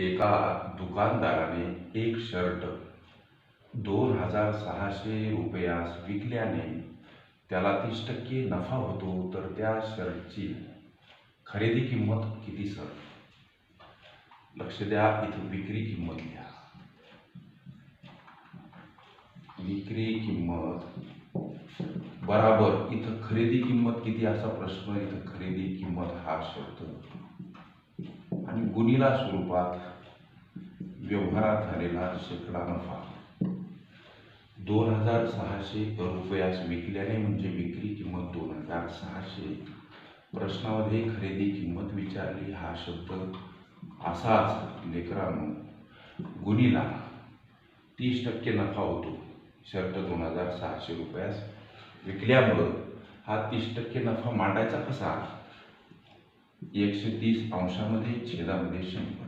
एका दुकानदाराने एक शर्ट दोन हजार सहाशे रुपयास विकल्याने त्याला तीस टक्के नफा होतो तर त्या शर्टची खरेदी किंमत किती सर? लक्ष द्या इथं विक्री किंमत लिहा विक्री किंमत बराबर. इथं खरेदी किंमत किती असा प्रश्न इथं खरेदी किंमत हा शब्द आणि स्वरूपात व्यवहारात झालेला शेकडा नफा. दोन हजार सहाशे रुपयास विकल्याने म्हणजे विक्री किंमत दोन हजार सहाशे. प्रश्नामध्ये खरेदी किंमत विचारली हा शब्द असाच लेकरांनो. गुणिला तीस टक्के नफा होतो. शर्ट दोन हजार सहाशे रुपयास विकल्यामुळं हा तीस टक्के नफा मांडायचा कसा? एकशे तीस अंशामध्ये छेदामध्ये शंभर.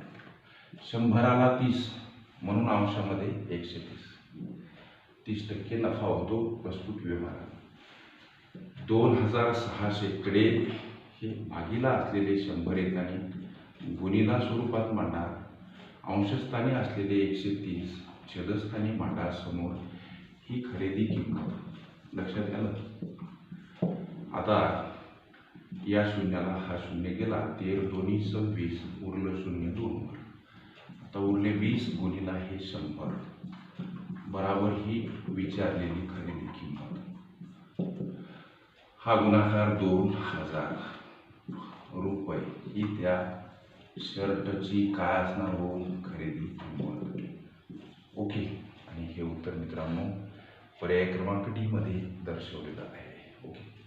शंभराला तीस म्हणून अंशामध्ये एकशे तीस. तीस टक्के नफा होतो प्रस्तुत व्यवहारात दोन हजार सहाशेकडे हे भागीला असलेले शंभर एकाने गुणीला स्वरूपात मांडा अंशस्थानी असलेले एकशे तीस छेदस्थानी मांडा समोर ही खरेदी किंमत. लक्षात आलं आता या शून्याला हा शून्य गेला तेर दोन्ही सव्वीस उरलं शून्य दोन आता उरले वीस गुणिला हे शंभर. बराबर ही विचारलेली खरेदी किंमत. हा गुणाकार दोन हजार रुपये. ही त्या शर्टची काय असणार हो खरेदी किंमत. ओके. आणि हे उत्तर मित्रांनो पर्याय क्रमांक डी मध्ये दर्शवलेलं आहे. ओके.